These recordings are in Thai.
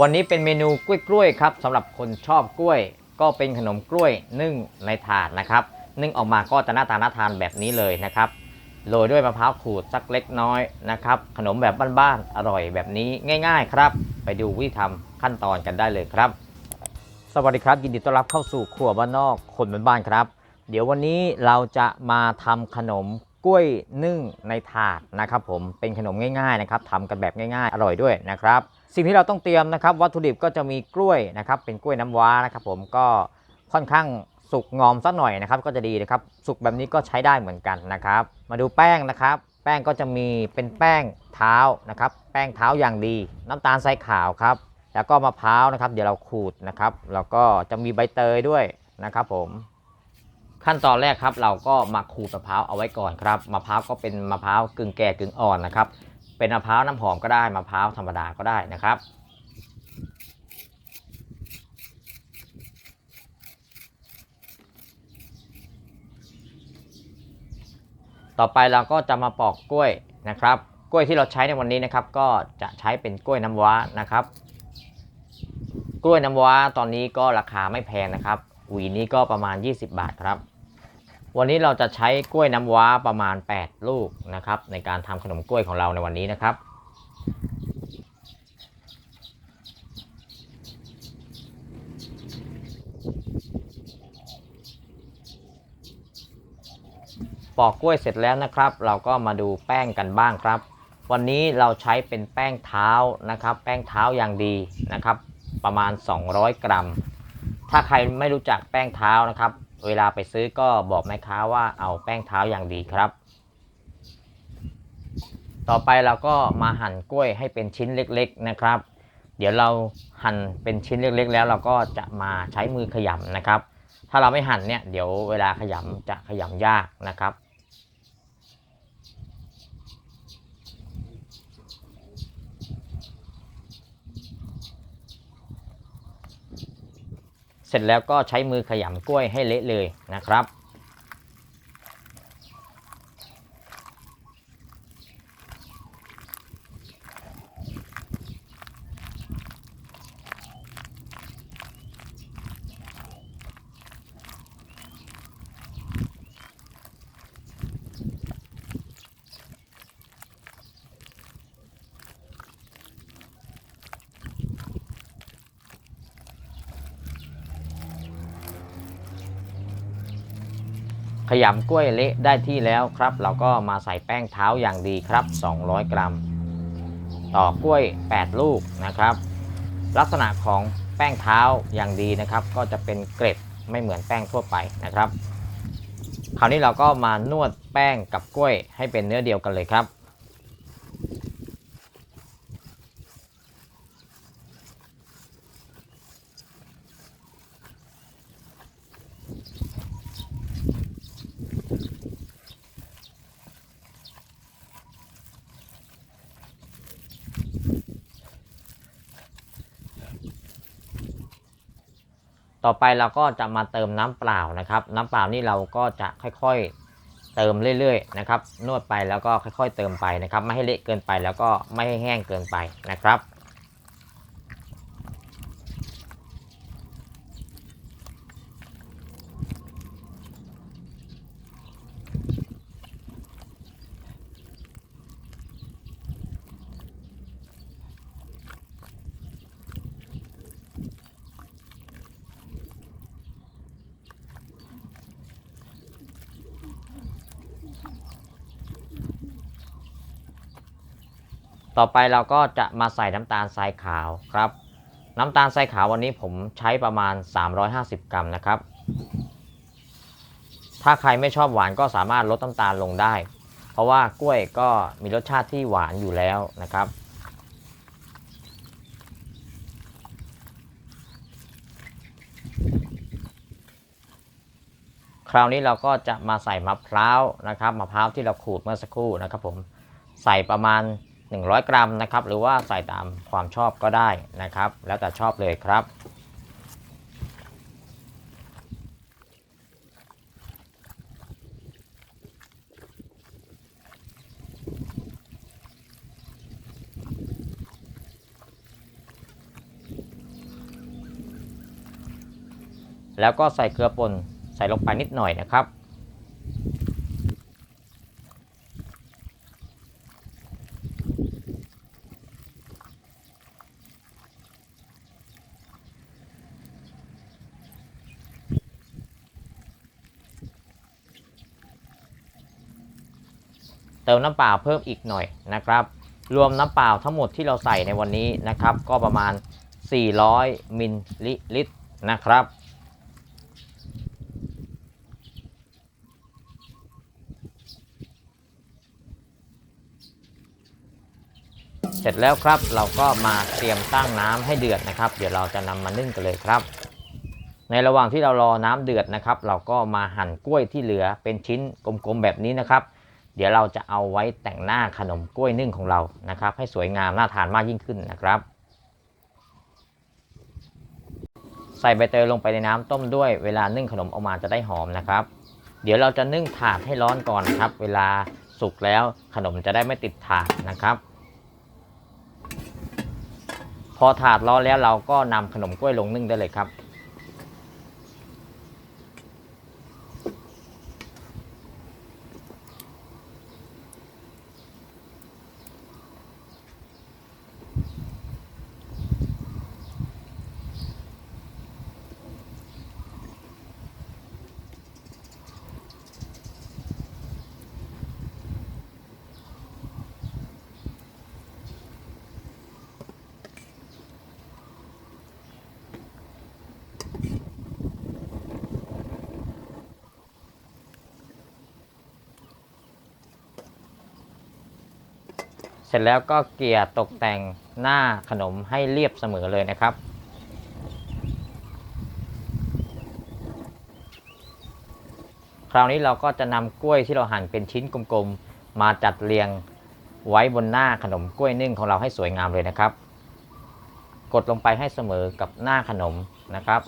วันนี้เป็นเมนูกล้วยกล้วยครับสำหรับคนชอบกล้วย ก็เป็นขนมกล้วยนึ่งในถาดนะครับ นึ่งออกมาก็จะหน้าตาน่าทานแบบนี้เลยนะครับโรยด้วยมะพร้าวขูดสักเล็กน้อยนะครับ ขนมแบบบ้านๆอร่อยแบบนี้ง่าย ๆ ครับ ไปดูวิธีทำขั้นตอนกันได้เลยครับ สวัสดีครับ ยินดีต้อนรับเข้าสู่ครัวบ้านนอกคนบ้านๆครับ เดี๋ยววันนี้เราจะมาทำขนม กล้วยนึ่งในถาดนะครับผมเป็นขนมง่ายๆนะครับทำกันแบบง่ายๆ อร่อยด้วยนะครับสิ่งที่เราต้องเตรียมนะครับ วัตถุดิบก็จะมีกล้วยนะครับเป็นกล้วยน้ำว้านะครับผมก็ค่อนข้างสุกงอมสักหน่อยนะครับก็จะดีนะครับสุกแบบนี้ก็ใช้ได้เหมือนกันนะครับ มาดูแป้งนะครับ แป้งก็จะมีเป็นแป้งเท้านะครับ แป้งเท้าอย่างดี น้ำตาลทรายขาวครับ แล้วก็มะพร้าวนะครับ เดี๋ยวเราขูดนะครับแล้วก็จะมีใบเตยด้วยนะครับผม ขั้นตอนแรกครับ เราก็มาขูดมะพร้าวเอาไว้ก่อนครับมะพร้าวก็เป็นมะพร้าวกึ่งแก่กึ่งอ่อนนะครับ เป็นมะพร้าวน้ำหอมก็ได้มะพร้าวธรรมดาก็ได้นะครับต่อไปเราก็จะมาปอกกล้วยนะครับ กล้วยที่เราใช้ในวันนี้นะครับ ก็จะใช้เป็นกล้วยน้ำว้านะครับ กล้วยน้ำว้าตอนนี้ก็ราคาไม่แพงนะครับ หวีนี้ก็ประมาณ 20 บาทครับ วันนี้เราจะใช้กล้วยน้ำว้าประมาณ 8 ลูกนะครับ ในการทำขนมกล้วยของเราในวันนี้นะครับ ปอกกล้วยเสร็จแล้วนะครับ เราก็มาดูแป้งกันบ้างครับ วันนี้เราใช้เป็นแป้งเท้านะครับ แป้งเท้าอย่างดีนะครับ ประมาณ 200 กรัม ถ้าใครไม่รู้จักแป้งเท้านะครับ เวลาไปซื้อก็บอกแม่ค้าว่าเอาแป้งเท้าอย่างดีครับ ต่อไปเราก็มาหั่นกล้วยให้เป็นชิ้นเล็กๆนะครับ เดี๋ยวเราหั่นเป็นชิ้นเล็กๆ แล้วเราก็จะมาใช้มือขยำนะครับ ถ้าเราไม่หั่นเนี่ยเดี๋ยวเวลาขยำจะขยำยากนะครับ เสร็จแล้วก็ใช้มือขยำกล้วยให้เละเลยนะครับ ขยำกล้วยเละได้ที่แล้วครับ เราก็มาใส่แป้งเท้าอย่างดีครับ 200 กรัม ต่อกล้วย 8 ลูกนะครับ ลักษณะของแป้งเท้าอย่างดีนะครับ ก็จะเป็นเกล็ดไม่เหมือนแป้งทั่วไปนะครับ คราวนี้เราก็มานวดแป้งกับกล้วยให้เป็นเนื้อเดียวกันเลยครับ ต่อไปเราก็จะมาเติมน้ำเปล่านะครับ น้ำเปล่านี่เราก็จะค่อยๆเติมเรื่อยๆนะครับ นวดไปแล้วก็ค่อยๆเติมไปนะครับ ไม่ให้เละเกินไปแล้วก็ไม่ให้แห้งเกินไปนะครับ ต่อไปเราก็จะมาใส่น้ำตาลทรายขาวครับ น้ำตาลทรายขาววันนี้ผมใช้ประมาณ 350 กรัมนะครับ ถ้าใครไม่ชอบหวานก็สามารถลดน้ำตาลลงได้ เพราะว่ากล้วยก็มีรสชาติที่หวานอยู่แล้วนะครับคราวนี้เราก็จะมาใส่มะพร้าวนะครับมะพร้าวที่เราขูดเมื่อสักครู่นะครับผมใส่ประมาณ 100 กรัมนะครับ หรือว่าใส่ตามความชอบก็ได้นะครับ แล้วแต่ชอบเลยครับ แล้วก็ใส่เกลือป่นใส่ลงไปนิดหน่อยนะครับ เติมน้ำเปล่าเพิ่มอีกหน่อยนะครับ รวมน้ำเปล่าทั้งหมดที่เราใส่ในวันนี้นะครับ ก็ประมาณ 400มิลลิลิตรนะครับเสร็จแล้วครับเราก็มาเตรียมตั้งน้ำให้เดือดนะครับ เดี๋ยวเราจะนำมานึ่งกันเลยครับ ในระหว่างที่เรารอน้ำเดือดนะครับ เราก็มาหั่นกล้วยที่เหลือเป็นชิ้นกลมๆแบบนี้นะครับ เดี๋ยวเราจะเอาไว้แต่งหน้าขนมกล้วยนึ่งของเรานะครับ ให้สวยงามน่าทานมากยิ่งขึ้นนะครับ ใส่ใบเตยลงไปในน้ำต้มด้วยเวลานึ่งขนมออกมาจะได้หอมนะครับ เดี๋ยวเราจะนึ่งถาดให้ร้อนก่อนครับ เวลาสุกแล้วขนมจะได้ไม่ติดถาดนะครับ พอถาดร้อนแล้วเราก็นำขนมกล้วยลงนึ่งได้เลยครับ เสร็จแล้วก็เกลี่ยตกแต่งหน้าขนมให้เรียบเสมอเลยนะครับ คราวนี้เราก็จะนำกล้วยที่เราหั่นเป็นชิ้นกลมๆ มาจัดเรียงไว้บนหน้าขนมกล้วยนึ่งของเราให้สวยงามเลยนะครับ กดลงไปให้เสมอกับหน้าขนมนะครับ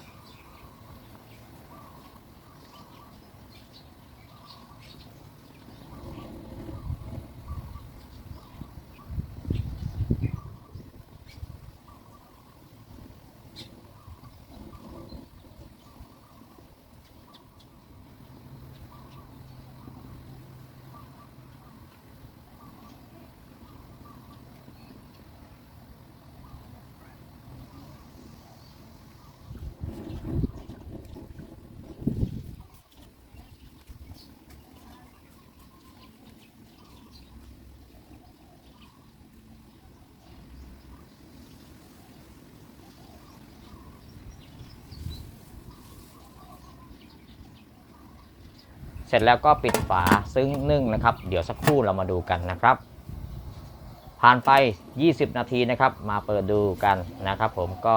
เสร็จแล้วก็ปิดฝาซึ้งนึ่งนะครับ เดี๋ยวสักครู่เรามาดูกันนะครับ ผ่านไป 20 นาทีนะครับ มาเปิดดูกันนะครับ ผมก็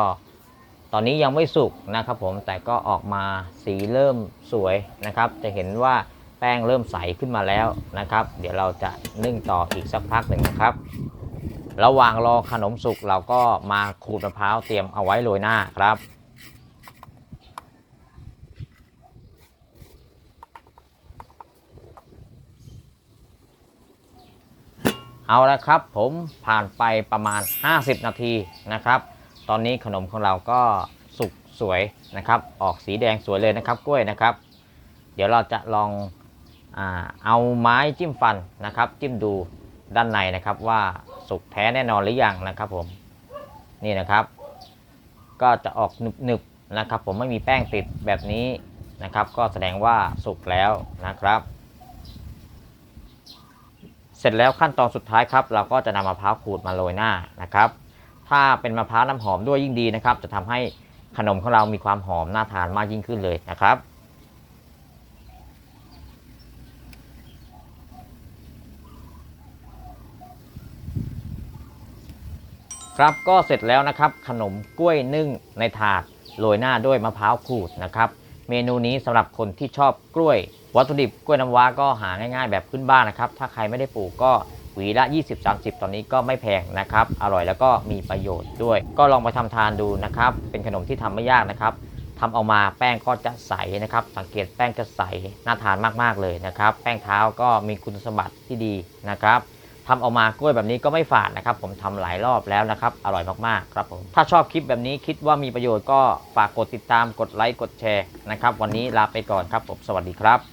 ตอนนี้ยังไม่สุกนะครับ ผมแต่ก็ออกมาสีเริ่มสวยนะครับ จะเห็นว่าแป้งเริ่มใสขึ้นมาแล้วนะครับ เดี๋ยวเราจะนึ่งต่ออีกสักพักหนึ่งนะครับ ระหว่างรอขนมสุกเราก็มาขูดมะพร้าวเตรียมเอาไว้โรยหน้าครับ เอาละครับผมผ่านไปประมาณ 50 นาทีนะครับ ตอนนี้ขนมของเราก็สุกสวยนะครับ ออกสีแดงสวยเลยนะครับกล้วยนะครับ เดี๋ยวเราจะลองอเอาไม้จิ้มฟันนะครับ จิ้มดูด้านในนะครับว่าสุกแท้แน่นอนหรือยังนะครับผมนี่นะครับ ก็จะออกหนึบๆนะครับ ผมไม่มีแป้งติดแบบนี้นะครับ ก็แสดงว่าสุกแล้วนะครับ เสร็จแล้วขั้นตอนสุดท้ายครับ เราก็จะนำมะพร้าวขูดมาโรยหน้านะครับ ถ้าเป็นมะพร้าวน้ำหอมด้วยยิ่งดีนะครับ จะทำให้ขนมของเรามีความหอมน่าทานมากยิ่งขึ้นเลยนะครับครับก็เสร็จแล้วนะครับขนมกล้วยนึ่งในถาดโรยหน้าด้วยมะพร้าวขูดนะครับ เมนูนี้สำหรับคนที่ชอบกล้วย วัตถุดิบกล้วยน้ำว้าก็หาง่ายๆ แบบพื้นบ้านนะครับ ถ้าใครไม่ได้ปลูกก็หวีละ 20-30 ตอนนี้ก็ไม่แพงนะครับ อร่อยแล้วก็มีประโยชน์ด้วย ก็ลองไปทำทานดูนะครับ เป็นขนมที่ทำไม่ยากนะครับทำเอามาแป้งก็จะใสนะครับ สังเกตแป้งจะใสน่าทานมากๆเลยนะครับ แป้งเท้าก็มีคุณสมบัติที่ดีนะครับทำออกมากล้วยแบบนี้ก็ไม่ฝาดนะครับ ผมทำหลายรอบแล้วนะครับ อร่อยมากๆครับผม ถ้าชอบคลิปแบบนี้คิดว่ามีประโยชน์ก็ฝากกดติดตามกดไลค์กดแชร์นะครับ วันนี้ลาไปก่อนครับผมสวัสดีครับ